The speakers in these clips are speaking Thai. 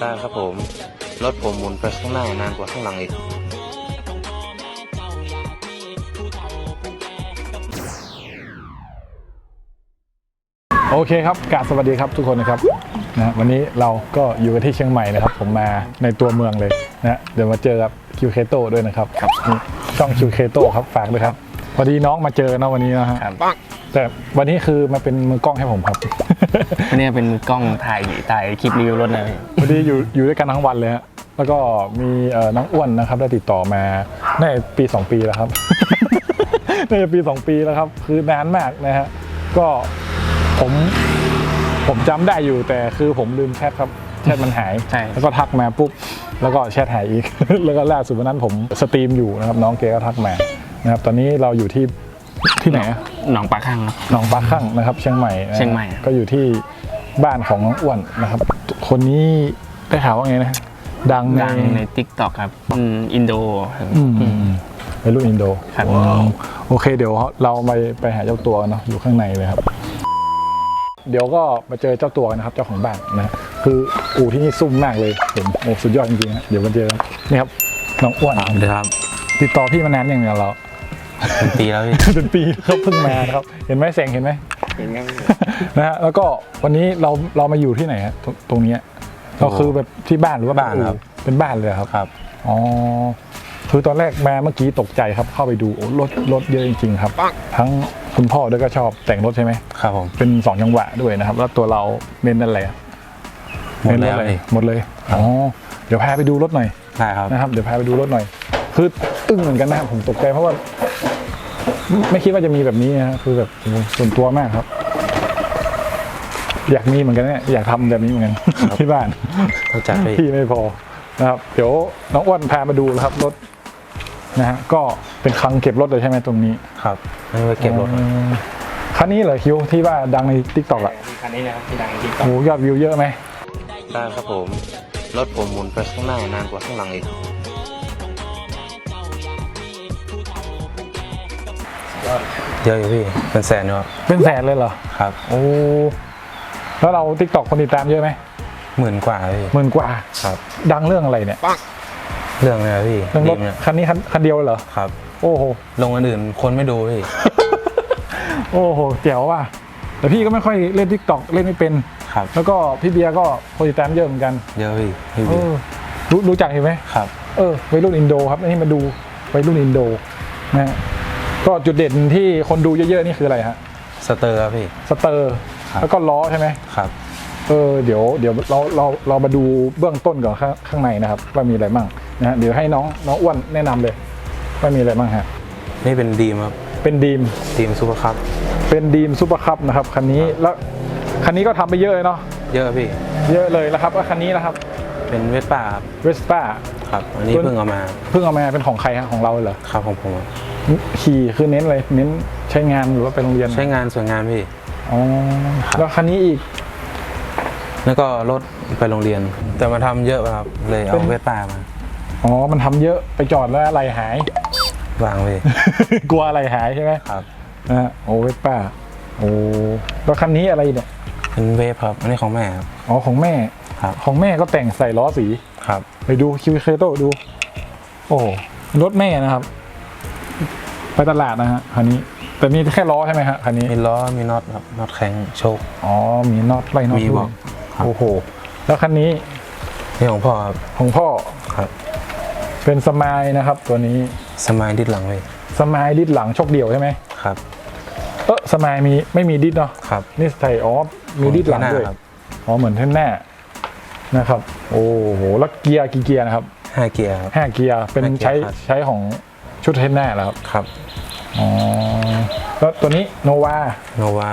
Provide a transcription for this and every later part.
ได้ครับผม รถผมหมุนไปข้างหน้านานกว่าข้างหลังอีกโอเคครับกราบสวัสดีครับทุกคนนะครับนะวันนี้เราก็อยู่กันที่เชียงใหม่นะครับ ผมมาในตัวเมืองเลยนะเดี๋ยวมาเจอกับคิวเคโตด้วยนะครับนี่ช่องคิวเคโตครับฝากด้วยครับ พอดีน้องมาเจอนะวันนี้นะฮะครับ แต่วันนี้คือมาเป็นมือกล้องให้ผมครับ อันนี้เป็นกล้องถ่ายถ่ายคลิปรีวิวรถนะพี่พอดีอยู่อยู่ด้วยกันทั้งวันเลยฮะแล้วก็มีเอ่อน้องอ้วนนะครับได้ติดต่อมาในปี 2 ปีแล้วครับน่าจะปี 2 ปีแล้วครับ คือนานมากนะฮะก็ผมผมจำได้อยู่แต่คือผมลืมแชทครับแชทมันหาย ใช่ แล้วก็ทักมาปุ๊บ แล้วก็แชทหายอีก แล้วก็ล่าสุดวันนั้นผมสตรีมอยู่นะครับ น้องเกก็ทักมา นะครับตอนนี้เราอยู่ที่ที่ไหนอะหนองปลาข้างครับ หนองปลาคั่งนะครับ เชียงใหม่นะฮะเชียงใหม่ ก็อยู่ที่บ้านของน้องอ้วนนะครับ คนนี้ได้ข่าวว่าไงนะดังในดังในทิกตอกครับอืมอินโดครับ อืมในรุ่นอินโดครับอืมโอเค เดี๋ยวเราไปไปหาเจ้าตัวเนาะอยู่ข้างในเลยครับ เดี๋ยวก็มาเจอเจ้าตัวนะครับ เจ้าของบ้านนะคืออู่ที่นี่ซุ่มมากเลยผมโอ้สุดยอดจริงๆนะเดี๋ยวมาเจอกันนี่ครับน้องอ้วนเดี๋ยวครับติดต่อพี่มานานยังเนี่ยเรา เป็นปีแล้วพี่ เป็นปีเขาเพิ่งมานะครับ เห็นไหมแสงเห็นไหมเห็นยังนะฮะแล้วก็วันนี้เราเรามาอยู่ที่ไหนฮะตรงตรงเนี้ยเราคือแบบที่บ้านหรือว่าบ้านครับ เป็นบ้านเลยเหรอครับครับอ๋อคือตอนแรกมาเมื่อกี้ตกใจครับเข้าไปดูโอ้รถรถเยอะจริงๆครับ ทั้งคุณพ่อด้วยก็ชอบแต่งรถใช่ไหมครับผมเป็นสองจังหวะด้วยนะครับ แล้วตัวเราเน้นอะไรอะหมดเน้นแล้รถวอะไรพี่หมดเลยอ๋อเดี๋ยวพาไปดูรถหน่อยได้ครับนะครับ เดี๋ยวพาไปดูรถหน่อย คืออึ้งเหมือนกันนะครับผมตกใจเพราะว่า ไม่ไม่คิดว่าจะมีแบบนี้นะคือแบบโอ้โหส่วนตัวมากครับ อยากมีเหมือนกันเนี่ยอยากทำแบบนี้เหมือนกันที่บ้านเข้าใจพี่ที่ไม่พอนะครับ เดี๋ยวน้องอ้วนพามาดูนะครับรถนะฮะก็เป็นคลังเก็บรถเลยใช่ไหมตรงนี้ครับไม่ไว้เก็บรถอืมคันนี้เหรอคิวที่ว่าดังในทิกตอกอะคันนี้นะครับที่ดังในทิกตอโอ้กโหยอดวิวเยอะไหมได้ครับผมรถผมหมุนไปข้างหน้านานกว่าข้างหลังอีก เยอะอยู่พี่ เป็นแสนอยู่ครับเป็นแสนเลยเหรอ ครับ โอ้ แล้วเราทิกตอกคนติดตามเยอะไหมหมื่นกว่าพี่ หมื่นกว่า ครับ ดังเรื่องอะไรเนี่ย เรื่องอะไรพี่เรื่องรถดีมเนี่ยคันนี้คันคันเดียวเลยเหรอ ครับ โอ้โห ลงอันอื่นคนไม่ดูพี่ โอ้โหเจ๋วว่ะ แต่พี่ก็ไม่ค่อยเล่นทิกตอกเล่นไม่เป็น ครับ แล้วก็พี่เบียร์ก็คนติดตามเยอะเหมือนกันเยอะพี่พี่เอบิ๊กอรู้รู้จักเห็นไหม ครับ เออวัยรุ่นอินโดครับอันนี้มาดูวัยรุ่นอินโดนะฮะ ก็จุดเด่นที่คนดูเยอะๆนี่คืออะไรฮะสเตอร์ครับพี่ สเตอร์ครับ แล้วก็ล้อใช่ไหมครับ เออเดี๋ยวเดี๋ยวเราเราเรามาดูเบื้องต้นก่อนข้างข้างในนะครับว่ามีอะไรบ้างนะฮะเดี๋ยวให้น้องน้องอ้วนแนะนำเลยว่ามีอะไรบ้างฮะนี่เป็นดีมครับเป็นดีมดีมซูเปอร์คัพเป็นดีมซูเปอร์คัพนะครับคันนี้แล้วคันนี้ก็ทำไปเยอะเลยเนาะเยอะพี่ เยอะเลยนะครับแล้วคันนี้นะครับเป็นเวสป้าครับเวสป้า ครับ อันนี้ตัว เพิ่งเอามาเพิ่งเอามาเป็นของใครฮะของเราเหรอครับของผมครับ ขี่คือเน้นเลยเน้นใช้งานหรือว่าไปโรงเรียนใช้งานส่วนงานพี่อ๋อแล้วคันนี้อีก แล้วก็รถไปโรงเรียน แต่มาทำเยอะครับเลยเอาเป็นเวสป้ามาอ๋อ มันทำเยอะไปจอดแล้วอะไรหายวางพี่กลัวอะไรหายใช่ไหมครับนะฮะโอ้เวสป้าโอ้แล้วคันนี้อะไรเนี่ยเป็นเวฟครับอันนี้ของแม่ครับอ๋อของแม่ครับของแม่ก็แต่งใส่ล้อสีครับ ไปดูคิวเคโตดู โอ้รถแม่นะครับ ไปตลาดนะฮะคันนี้ แต่มีแค่ล้อใช่ไหมฮะคันนี้มีล้อมีน็อตครับน็อตแข็งโชค อ๋อมีน็อตไล่น็อตมีด้บวอยกครับ โอ้โหแล้วคันนี้นี่ของพ่อครับของพ่อครับ เป็นสมายนะครับ ตัวนี้สมายดิดหลังเลยสมายดิดหลังชกเดี่ยวใช่ไหมครับเออสมายมีไม่มีดิดเนาะครับนี่ใส่อ๋อมีดิดหลังด้วยครับอ๋อเหมือนแท่นหน้านะครับ โอ้โหแล้วเกียร์กี่เกียร์นะครับห้าเกียร์ครับ ห้าเกียร์เป็นห้าเกียร์ใช้ครับ ใช้ของชุดเทนหน้าแล้วครับ ครับ อ๋อแล้วตัวนี้โนวาโนวา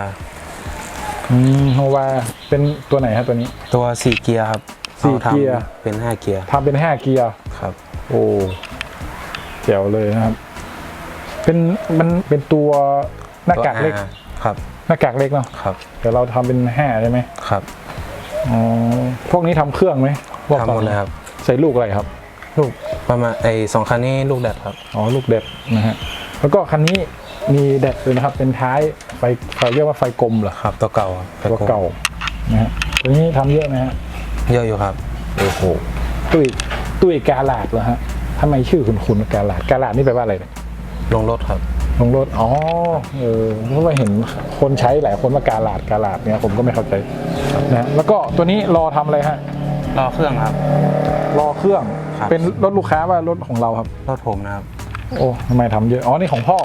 โนวาเป็นตัวไหนครับตัวนี้ ตัวสี่เกียร์ครับสี่อาทำเกียร์เป็นห้าเกียร์ทำเป็นห้าเกียร์ครับ โอ้แจ๋วเลยนะครับ เป็นมันเป็นตัวหน้ากากเล็กตัว R ครับ หน้ากากเล็กเนาะครับแต่เราทำเป็นห้าใช่ไหมครับอ๋อพวกนี้ทำเครื่องไหมพวกทำหมดเลยครับใส่ลูกอะไรครับ ลูกประมาณไอ้สองคันนี้ลูกแดดครับอ๋อลูกเด็ดนะฮะ แล้วก็คันนี้มีแดดเลยนะครับ เป็นท้ายไฟเขาเรียกว่าไฟกลมเหรอครับ ตัวเก่าครับตัวเก่านะฮะตัวนี้ทำเยอะไหมฮะเยอะอยู่ครับโอ้โหตุ้ยตุ้ยกาลาดเหรอฮะทำไมชื่อคุณคุณกาลาดกาลาดนี่แปลว่าอะไรเนี่ยลงรถครับลงรถอ๋อเออเพราะว่าเห็นคนใช้หลายคนว่ากาลาดกาลาดเนี่ยผมก็ไม่เข้าใจนะแล้วก็ตัวนี้รอทำอะไรฮะรอเครื่องครับ รอเครื่องครับเป็นรถลูกค้าว่ารถของเราครับรถผมนะครับ โอ้ทำไมทำเยอะ อ๋อ นี่ของพ่อ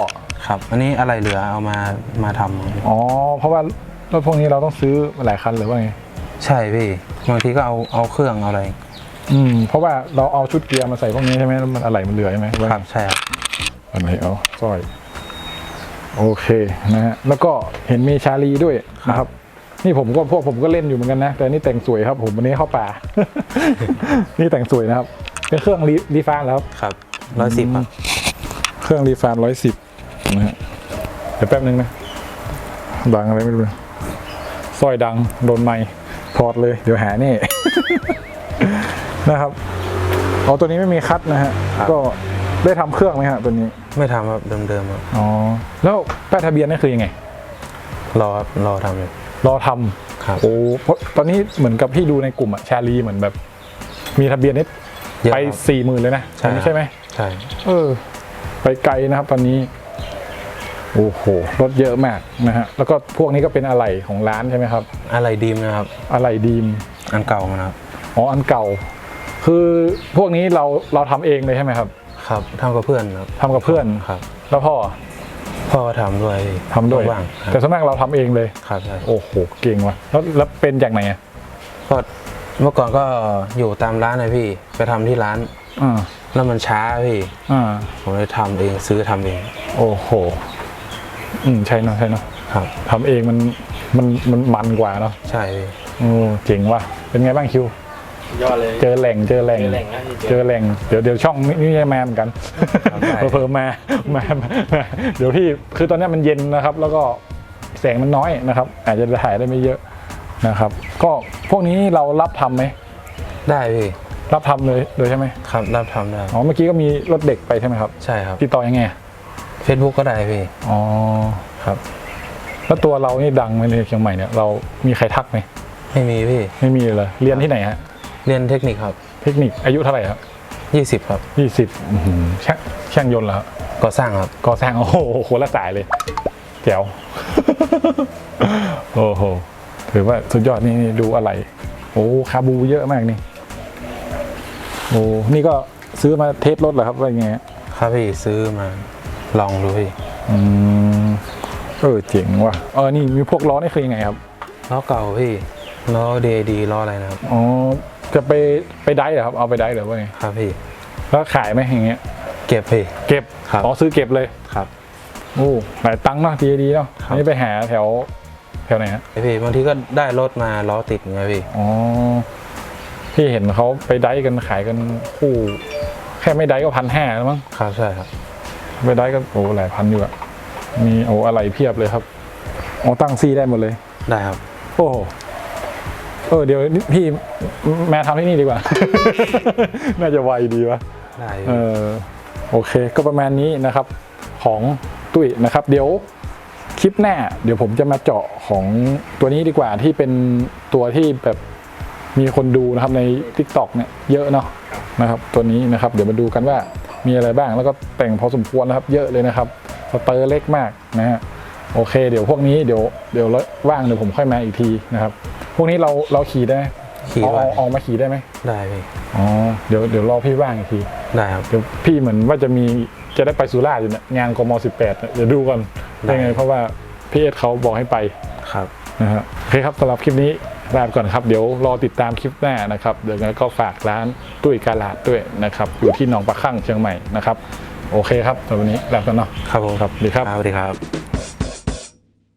ครับ อันนี้อะไรเหลือเอามามาทำอ๋อ เพราะว่ารถพวกนี้เราต้องซื้อหลายคันหรือว่าไง ใช่พี่ บางทีก็เอาเอาเครื่องเอาอะไร อืม เพราะว่าเราเอาชุดเกียร์มาใส่พวกนี้ใช่ไหมแล้วมันอะไรมันเหลือใช่ไหมครับ ใช่ครับอันไหนเอาสร้อย โอเคนะฮะ แล้วก็เห็นมีชาลีด้วยนะครับ นี่ผมก็พวกผมก็เล่นอยู่เหมือนกันนะ แต่นี่แต่งสวยครับ ผมวันนี้เข้าป่า นี่แต่งสวยนะครับ เป็นเครื่องรีรีฟานแล้วครับ ครับร้อยสิบครับ เครื่องรีฟานร้อยสิบนะฮะเดี๋ยวแป๊บนึงนะ ดังอะไรไม่รู้เลยสร้อยดังโดนไม้ถอดเลย เดี๋ยวหานี่ นะครับเอาตัวนี้ไม่มีคัดนะฮะครับก็ได้ทำเครื่องไหมฮะตัวนี้ ไม่ทำครับเดิมๆครับอ๋อ แล้วป้ายทะเบียนนี่คือยังไง รอครับรอทำอยู่รอทำครับโอ้เพราะตอนนี้เหมือนกับพี่ดูในกลุ่มอะชาลีเหมือนแบบ มีทะเบียนนี่เยอะไปครับสี่หมื่นเลยนะใช่ครับใช่ไหมใช่ เออ ไปไกลนะครับตอนนี้ โอ้โหรถเยอะมากนะฮะแล้วก็พวกนี้ก็เป็นอะไหล่ของร้านใช่ไหมครับ อะไรดีมนะครับ อะไหล่ดีมอันเก่ามันนะครับ อ๋ออันเก่า คือพวกนี้เราเราทำเองเลยใช่ไหมครับครับทำกับเพื่อนครับทำกับเพื่อนครับ แล้วพ่อพ่อก็ทำด้วยทำด้วยว่างคแต่รับส่วนมากเราทำเองเลยครับใช่โอ้โหเก่งว่ะแล้วแล้วเป็นจากไหนอะก็เมื่อก่อนก็อยู่ตามร้านนะพี่ ไปทำที่ร้าน อ่าแล้วมันช้าพี่อ่าผมเลยทำเองซื้อทำเอง โอ้โห อืมใช่เนอะใช่เนอะครับทำเองมันมันมันมันกว่าเนาะใช่พี่โอ้เจ๋งว่ะเป็นไงบ้างคิว ยอดเลย เจอแหล่งเจอแหล่งเจอแหล่งนะพี่เจอเจอแหล่งเดี๋ยวเดี๋ยวช่องนี้นี่จะมาเหมือนกันครับได้ เพิ่มมามามาเดี๋ยวพี่คือตอนเนี้ยมันเย็นนะครับ แล้วก็แสงมันน้อยนะครับ อาจจะถ่ายได้ไม่เยอะนะครับ ก็พวกนี้เรารับทำไหมได้พี่ รับทำเลยโดยใช่ไหมครับรับทำได้อ๋อเมื่อกี้ก็มีรถเด็กไปใช่ไหมครับ ใช่ครับติดต่อยังไง Facebook ก็ได้พี่อ๋อครับ แล้วตัวเรานี่ดังไหมในเชียงใหม่เนี่ยเรามีใครทักไหมไม่มีพี่ไม่มีเลยเรียนที่ไหนฮะเรียนเทคนิคครับ เทคนิคอายุเท่าไหร่ครับ20ครับยี่สิบช่างช่างยนต์เหรอครับก่อสร้างครับก่อสร้างโอ้โหคนละสายเลยแจ๋วโอ้โหถือว่าสุดยอดนี่นี่ดูอะไร โอ้คาบูเยอะมากนี่ โอ้นี่ก็ซื้อมาเทสรถเหรอครับว่าไงฮะครับพี่ซื้อมาลองดูพี่อืมเออเจ๋งว่ะเออนี่มีพวกล้อนี่คือยังไงครับล้อเก่าพี่ล้อ DAD ล้ออะไรนะครับอ๋อจะไปไปได้เหรอครับเอาไปได้เหรือว่าไงครับพี่แล้วขายไหมอย่างเงี้ย เก็บพี่เก็บครับอ๋อซื้อเก็บเลยครับโอ้หลายตังค์เนาะดีดีเนาะครับอันนี้ไปหาแถวแถวไหนฮะไอพี่บางทีก็ได้รถมาล้อติดไงพี่อ๋อ พี่เห็นเขาไปได้กันขายกันคู่ แค่ไม่ได้ก็พันห้าแล้วมั้งครับใช่ครับ ไปได้ก็โอ้หลายพันอยู่อะมีโอ้อะไรเพียบเลยครับอ๋อตั้งซี่ได้หมดเลย ได้ครับ โอ้โหเออเดี๋ยวนี่พี่แม่ทำที่นี่ดีกว่า น่าจะไวดีวะได้เอพี่อโอเค ก็ประมาณนี้นะครับของตุ้ยนะครับ เดี๋ยวคลิปหน้า เดี๋ยวผมจะมาเจาะของตัวนี้ดีกว่าที่เป็นตัวที่แบบ มีคนดูนะครับใน t ิ k t o k เนี่ยเยอะเนาะนะครับตัวนี้นะครับเดี๋ยวมาดูกันว่ามีอะไรบ้างแล้วก็แต่งพอสมควรนะครับ เยอะเลยนะครับสเตอร์เล็กมากนะฮะโอเค เดี๋ยวพวกนี้เดี๋ยวเดี๋ยวว่างเดี๋ยวผมค่อยมาอีกทีนะครับ พวกนี้เราเราขี่ได้ไหมขี่เอาไว้เอาเอามาขี่ได้ไหมได้พี่อ๋อเดี๋ยวเดี๋ยวรอพี่ว่างอีกทีได้ครับเดี๋ยวพี่เหมือนว่าจะมีจะได้ไปสุราษฎร์อยู่เนี่ยงานกม18เนี่ยเดี๋ยวดูก่อนได้ได้ไงเพราะว่าพี่เอสเขาบอกให้ไปครับนะฮะโอเคครับสำหรับคลิปนี้ ลาไปก่อนครับ เดี๋ยวรอติดตามคลิปหน้านะครับเดี๋ยวงั้นก็ฝากร้านตุ้ยกาลาดด้วยนะครับอยู่ที่หนองปลาข้างเชียงใหม่นะครับ โอเคครับสำหรับวันนี้ลาไปก่อนเนาะครับผมครับสวัสดีครับ สวัสดีครับ